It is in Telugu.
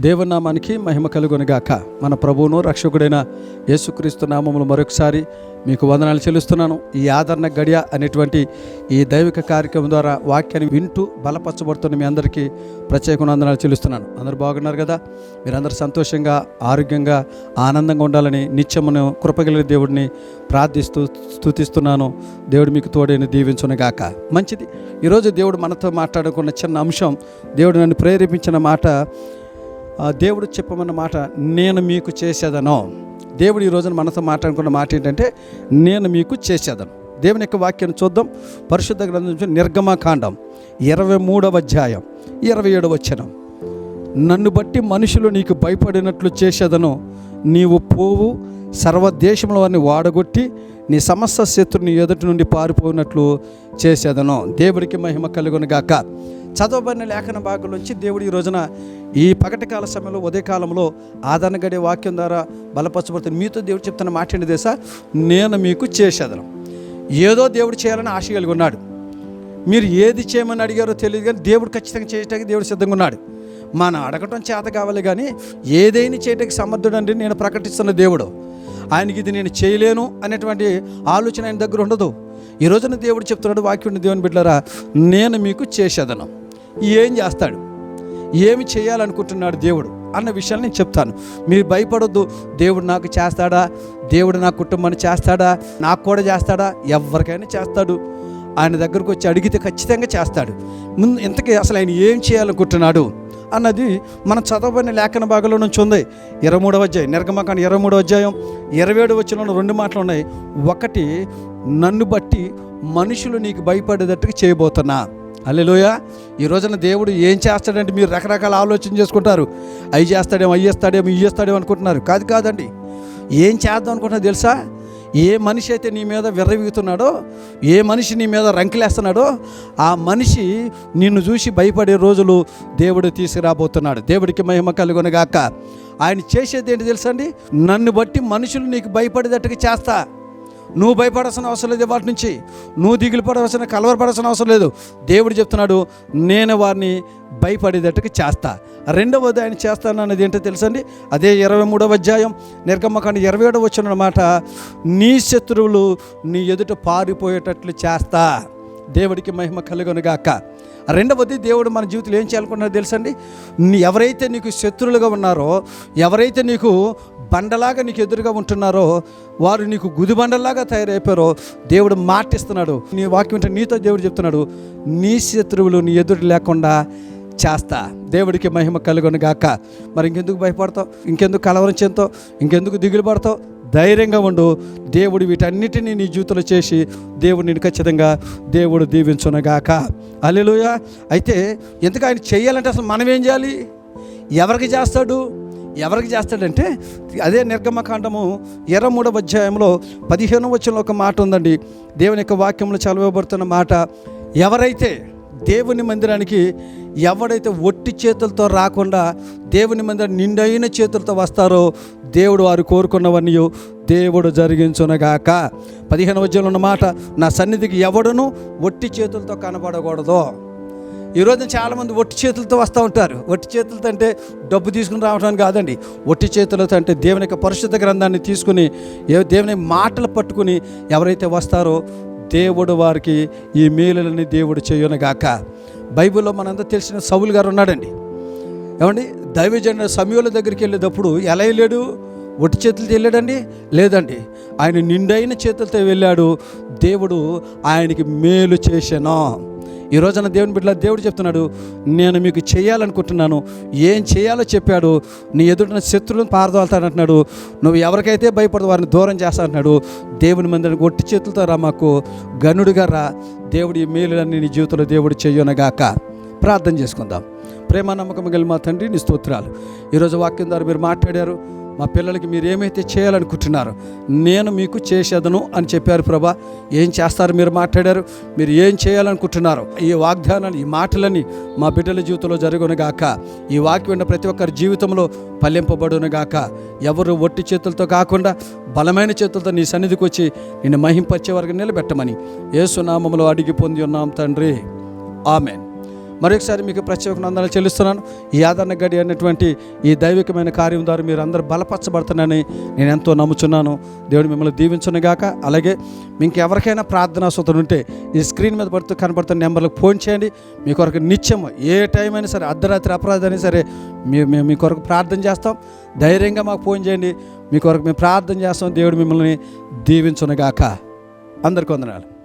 దేవునామానికి మహిమ కలుగునుగాక. మన ప్రభువును రక్షకుడైన యేసుక్రీస్తు నామములు మరొకసారి మీకు వందనాలు చెల్లిస్తున్నాను. ఈ ఆదరణ గడియ అనేటువంటి ఈ దైవిక కార్యక్రమం ద్వారా వాక్యాన్ని వింటూ బలపరచబడుతున్న మీ అందరికీ ప్రత్యేక వందనాలు చెల్లిస్తున్నాను. అందరూ బాగున్నారు కదా? మీరందరూ సంతోషంగా ఆరోగ్యంగా ఆనందంగా ఉండాలని నిత్యమును కృపగలిగిన దేవుడిని ప్రార్థిస్తూ స్తుతిస్తున్నాను. దేవుడు మీకు తోడైన దీవించునుగాక. మంచిది. ఈరోజు దేవుడు మనతో మాట్లాడుకున్న చిన్న అంశం దేవుడు నన్ను ప్రేరేపించిన మాట దేవుడు చెప్పమన్న మాట నేను మీకు చేసేదను. దేవుడు ఈ రోజున మనతో మాట్లాడుకున్న మాట ఏంటంటే నేను మీకు చేసేదను. దేవుని యొక్క వాక్యాన్ని చూద్దాం. పరిశుద్ధ గ్రంథం నుంచి నిర్గమకాండం ఇరవై మూడవ అధ్యాయం ఇరవై ఏడవ వచనం. నన్ను బట్టి మనుషులు నీకు భయపడినట్లు చేసేదను. నీవు పోవు సర్వదేశంలో వారిని వాడగొట్టి నీ సమస్త శత్రుని ఎదుటి నుండి పారిపోయినట్లు చేసేదను. దేవుడికి మహిమ కలుగునుగాక గాక. చదవబడిన లేఖన భాగం నుంచి దేవుడు ఈ రోజున ఈ పగటి కాల సమయంలో ఉదయకాలంలో ఆదరణ గడే వాక్యం ద్వారా బలపరచబడుతుంది. మీతో దేవుడు చెప్తున్న మాట దేశా నేను మీకు చేసేదను. ఏదో దేవుడు చేయాలని ఆశ కలిగి ఉన్నాడు. మీరు ఏది చేయమని అడిగారో తెలియదు కానీ దేవుడు ఖచ్చితంగా చేయటానికి దేవుడు సిద్ధంగా ఉన్నాడు. మనం అడగటం చేత కావాలి కానీ ఏదైనా చేయటానికి సమర్థుడండి. నేను ప్రకటిస్తున్న దేవుడు. ఆయనకి ఇది నేను చేయలేను అనేటువంటి ఆలోచన ఆయన దగ్గర ఉండదు. ఈ రోజున దేవుడు చెప్తున్నాడు వాక్యుడిని దేవుని బిడ్డరా నేను మీకు చేసేదను. ఏం చేస్తాడు? ఏమి చేయాలనుకుంటున్నాడు దేవుడు? అన్న విషయాన్ని నేను చెప్తాను. మీరు భయపడొద్దు. దేవుడు నాకు చేస్తాడా? దేవుడు నా కుటుంబాన్ని చేస్తాడా? నాకు కూడా చేస్తాడా? ఎవరికైనా చేస్తాడు. ఆయన దగ్గరకు వచ్చి అడిగితే ఖచ్చితంగా చేస్తాడు. ముందు ఇంతకీ అసలు ఆయన ఏం చేయాలనుకుంటున్నాడు? అన్నది మనం చదవబడిన లేఖన భాగంలో నుంచి ఉంది. ఇరవై మూడవ అధ్యాయం. నిర్గమకాండ ఇరవై మూడవ అధ్యాయం. ఇరవై ఏడు వచ్చిన రెండు మాటలు ఉన్నాయి. ఒకటి నన్ను బట్టి మనుషులు నీకు భయపడేటట్టుగా చేయబోతున్నా. అల్లెలోయ ఈ రోజున దేవుడు ఏం చేస్తాడంటే మీరు రకరకాల ఆలోచన చేసుకుంటారు. అవి చేస్తాడేమో అవి ఇయ్యేస్తాడేమో ఇవి అనుకుంటున్నారు. కాదు కాదండి. ఏం చేద్దాం అనుకుంటున్నా తెలుసా? ఏ మనిషి అయితే నీ మీద విర్రవీగుతున్నాడో ఏ మనిషి నీ మీద రంకిలేస్తున్నాడో ఆ మనిషి నిన్ను చూసి భయపడే రోజులు దేవుడు తీసుకురాబోతున్నాడు. దేవుడికి మహిమ కలుగునగాక. ఆయన చేసేది ఏంటి తెలుసండి నన్ను బట్టి మనుషులు నీకు భయపడేటట్టుగా చేస్తా. నువ్వు భయపడాల్సిన అవసరం లేదు వాటి నుంచి. నువ్వు దిగులు పడవలసిన కలవరపడాల్సిన అవసరం లేదు. దేవుడు చెప్తున్నాడు నేను వారిని భయపడేటట్టుగా చేస్తా. రెండవది ఆయన చేస్తాను అన్నది ఏంటో తెలుసండి? అదే ఇరవై మూడవ అధ్యాయం నిర్గమ్మకాండ ఇరవై ఏడవ వచ్చిన మాట నీ శత్రువులు నీ ఎదుట పారిపోయేటట్లు చేస్తా. దేవుడికి మహిమ కలుగునుగాక రెండవది దేవుడు మన జీవితంలో ఏం చేయాలనుకుంటున్నారో తెలుసండి? ఎవరైతే నీకు శత్రువులుగా ఉన్నారో ఎవరైతే నీకు బండలాగా నీకు ఎదురుగా ఉంటున్నారో వారు నీకు గుదిబండలాగా తయారైపోయారో దేవుడు మాటిస్తున్నాడు. నీ వాక్యం అంటే నీతో దేవుడు చెప్తున్నాడు నీ శత్రువులు నీ ఎదురు లేకుండా చేస్తా. దేవుడికి మహిమ కలుగును గాక. మరి ఇంకెందుకు భయపడతావు? ఇంకెందుకు కలవరం చెందుతావు? ఇంకెందుకు దిగులు పడతావు? ధైర్యంగా ఉండు. దేవుడు వీటన్నిటిని నీ జీవితంలో చేసి దేవుడు నేను ఖచ్చితంగా దేవుడు దీవించునగాక అల్లెలుయ అయితే ఎందుకు ఆయన చేయాలంటే అసలు మనం ఏం చేయాలి? ఎవరికి చేస్తాడు? ఎవరికి చేస్తాడంటే అదే నిర్గమకాండము ఇరవై మూడవ అధ్యాయంలో పదిహేను వచ్చిన ఒక మాట ఉందండి. దేవుని యొక్క వాక్యంలో చదవబడుతున్న మాట ఎవరైతే దేవుని మందిరానికి ఎవడైతే ఒట్టి చేతులతో రాకుండా దేవుని మందిరం నిండైన చేతులతో వస్తారో దేవుడు వారు కోరుకున్నవన్నీ దేవుడు జరిగించునగాక. పదిహేను వచనంలో ఉన్న మాట నా సన్నిధికి ఎవడును ఒట్టి చేతులతో కనబడకూడదు. ఈరోజు చాలామంది ఒట్టి చేతులతో వస్తూ ఉంటారు. ఒట్టి చేతులతో అంటే డబ్బు తీసుకుని రావడానికి కాదండి. ఒట్టి చేతులతో అంటే దేవుని యొక్క పరిశుద్ధ గ్రంథాన్ని తీసుకుని దేవుని మాటలు పట్టుకుని ఎవరైతే వస్తారో దేవుడు వారికి ఈ మేలులని దేవుడు చేయనుగాక. బైబిల్లో మనందరూ తెలిసిన సౌలు గారు ఉన్నాడండి. ఏమండి? దైవజన సమయంలో దగ్గరికి వెళ్ళేటప్పుడు ఎలా వెళ్ళాడు? ఒట్టి చేతులతో వెళ్ళాడండి? లేదండి. ఆయన నిండైన చేతులతో వెళ్ళాడు. దేవుడు ఆయనకి మేలు చేశాను. ఈ రోజున దేవుని బిడ్డ దేవుడు చెప్తున్నాడు నేను మీకు చేయాలనుకుంటున్నాను. ఏం చేయాలో చెప్పాడు. నీ ఎదుటిన శత్రువులను పారదోలుతానంటున్నాడు. నువ్వు ఎవరికైతే భయపడదు వారిని దూరం చేస్తానంటున్నాడు. దేవుని మందిని ఒట్టి చేతులతో రా మాకు. గనుడిగా రా. దేవుడి మేలులన్నీ నీ జీవితంలో దేవుడు చెయ్యనగాక ప్రార్థన చేసుకుందాం. ప్రేమ నమ్మకం కలిగిన మా తండ్రి నీ స్తోత్రాలు. ఈరోజు వాక్యం ద్వారా మీరు మాట్లాడారు. మా పిల్లలకి మీరు ఏమైతే చేయాలనుకుంటున్నారో నేను మీకు చేసేదను అని చెప్పారు ప్రభా. ఏం చేస్తారు మీరు మాట్లాడారు? మీరు ఏం చేయాలనుకుంటున్నారు ఈ వాగ్దానాలు ఈ మాటలని మా బిడ్డల జీవితంలో జరుగునుగాక ఈ వాక్యం ఉన్న ప్రతి ఒక్కరి జీవితంలో గాక. ఎవరు ఒట్టి చేతులతో కాకుండా బలమైన చేతులతో నీ సన్నిధికి వచ్చి నిన్ను మహింపచ్చే వరకు నిలబెట్టమని ఏసునామములో అడిగి పొంది ఉన్నాం తండ్రి. ఆమెన్. మరొకసారి మీకు ప్రత్యేక వందనాలు చెల్లిస్తున్నాను. ఈ ఆదరణ గడి అనేటువంటి ఈ దైవికమైన కార్యం ద్వారా మీరు అందరూ బలపరచబడుతున్నారని నేను ఎంతో నమ్ముచున్నాను. దేవుడు మిమ్మల్ని దీవించును గాక. అలాగే మీకు ఎవరికైనా ప్రార్థనా సూత్రం ఉంటే ఈ స్క్రీన్ మీద పడుతూ కనపడుతున్న నెంబర్లకు ఫోన్ చేయండి. మీ కొరకు నిత్యం ఏ టైం అయినా సరే అర్ధరాత్రి అపరాధం అయినా సరే మేము మీ కొరకు ప్రార్థన చేస్తాం. ధైర్యంగా మాకు ఫోన్ చేయండి. మీ కొరకు మేము ప్రార్థన చేస్తాం. దేవుడు మిమ్మల్ని దీవించునుగాక అందరికీ వందనాలు.